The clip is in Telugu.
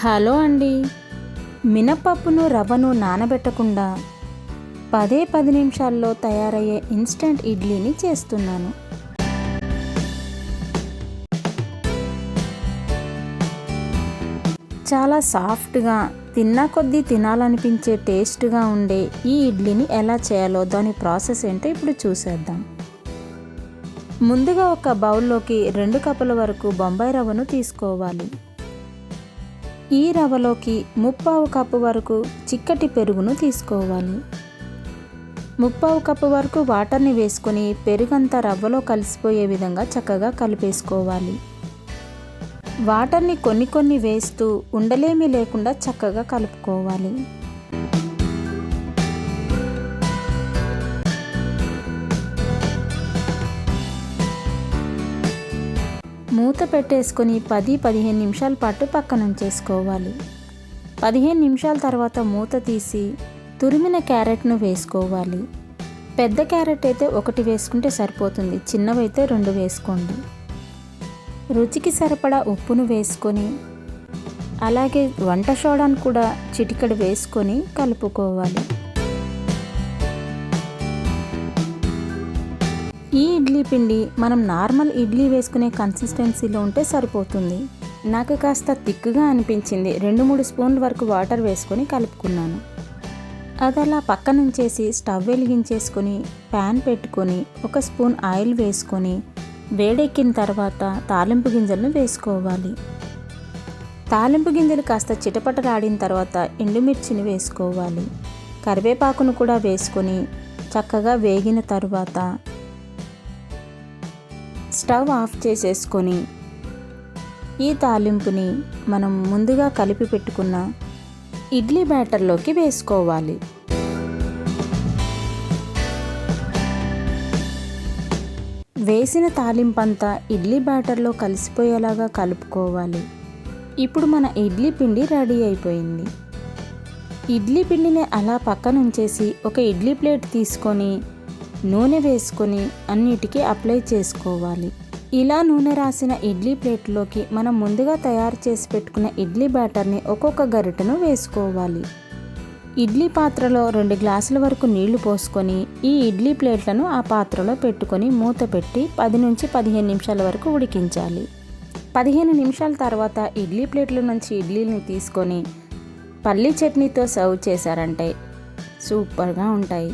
హలో అండి. మినపప్పును రవ్వను నానబెట్టకుండా పదే పది నిమిషాల్లో తయారయ్యే ఇన్స్టంట్ ఇడ్లీని చేస్తున్నాను. చాలా సాఫ్ట్గా తిన్నా కొద్దీ తినాలనిపించే టేస్ట్గా ఉండే ఈ ఇడ్లీని ఎలా చేయాలో దాని ప్రాసెస్ ఏంటో ఇప్పుడు చూసేద్దాం. ముందుగా ఒక బౌల్లోకి రెండు కప్పుల వరకు బొంబాయి రవ్వను తీసుకోవాలి. ఈ రవ్వలోకి ముప్పావు కప్పు వరకు చిక్కటి పెరుగును తీసుకోవాలి. ముప్పావు కప్పు వరకు వాటర్ని వేసుకొని పెరుగంతా రవ్వలో కలిసిపోయే విధంగా చక్కగా కలిపేసుకోవాలి. వాటర్ని కొన్ని కొన్ని వేస్తూ ఉండలేమి లేకుండా చక్కగా కలుపుకోవాలి. మూత పెట్టేసుకొని పది పదిహేను నిమిషాల పాటు పక్కన ఉంచేసుకోవాలి పదిహేను నిమిషాల తర్వాత మూత తీసి తురిమిన క్యారెట్ను వేసుకోవాలి. పెద్ద క్యారెట్ అయితే ఒకటి వేసుకుంటే సరిపోతుంది చిన్నవైతే రెండు వేసుకోండి. రుచికి సరిపడా ఉప్పును వేసుకొని అలాగే వంట సోడాను కూడా చిటికడు వేసుకొని కలుపుకోవాలి. ఈ ఇడ్లీ పిండి మనం నార్మల్ ఇడ్లీ వేసుకునే కన్సిస్టెన్సీలో ఉంటే సరిపోతుంది. నాకు కాస్త తిక్కుగా అనిపించింది. రెండు మూడు స్పూన్ల వరకు వాటర్ వేసుకొని కలుపుకున్నాను. అది అలా పక్కనుంచేసి స్టవ్ వెలిగించేసుకొని ప్యాన్ పెట్టుకొని ఒక స్పూన్ ఆయిల్ వేసుకొని వేడెక్కిన తర్వాత తాలింపు గింజలను వేసుకోవాలి. తాలింపు గింజలు కాస్త చిటపటలాడిన తర్వాత ఎండుమిర్చిని వేసుకోవాలి. కరివేపాకును కూడా వేసుకొని చక్కగా వేగిన తర్వాత స్టవ్ ఆఫ్ చేసేసుకొని ఈ తాలింపుని మనం ముందుగా కలిపి పెట్టుకున్న ఇడ్లీ బ్యాటర్లోకి వేసుకోవాలి. వేసిన తాలింపంతా ఇడ్లీ బ్యాటర్లో కలిసిపోయేలాగా కలుపుకోవాలి. ఇప్పుడు మన ఇడ్లీ పిండి రెడీ అయిపోయింది. ఇడ్లీ పిండిని అలా పక్కన ఉంచేసి ఒక ఇడ్లీ ప్లేట్ తీసుకొని నూనె వేసుకొని అన్నిటికీ అప్లై చేసుకోవాలి. ఇలా నూనె రాసిన ఇడ్లీ ప్లేట్లోకి మనం ముందుగా తయారు చేసి పెట్టుకున్న ఇడ్లీ బ్యాటర్ని ఒక్కొక్క గరిటెను వేసుకోవాలి. ఇడ్లీ పాత్రలో రెండు గ్లాసుల వరకు నీళ్ళు పోసుకొని ఈ ఇడ్లీ ప్లేట్లను ఆ పాత్రలో పెట్టుకొని మూత పెట్టి పది నుంచి పదిహేను నిమిషాల వరకు ఉడికించాలి. పదిహేను నిమిషాల తర్వాత ఇడ్లీ ప్లేట్ల నుంచి ఇడ్లీని తీసుకొని పల్లీ చట్నీతో సర్వ్ చేశారంటే సూపర్గా ఉంటాయి.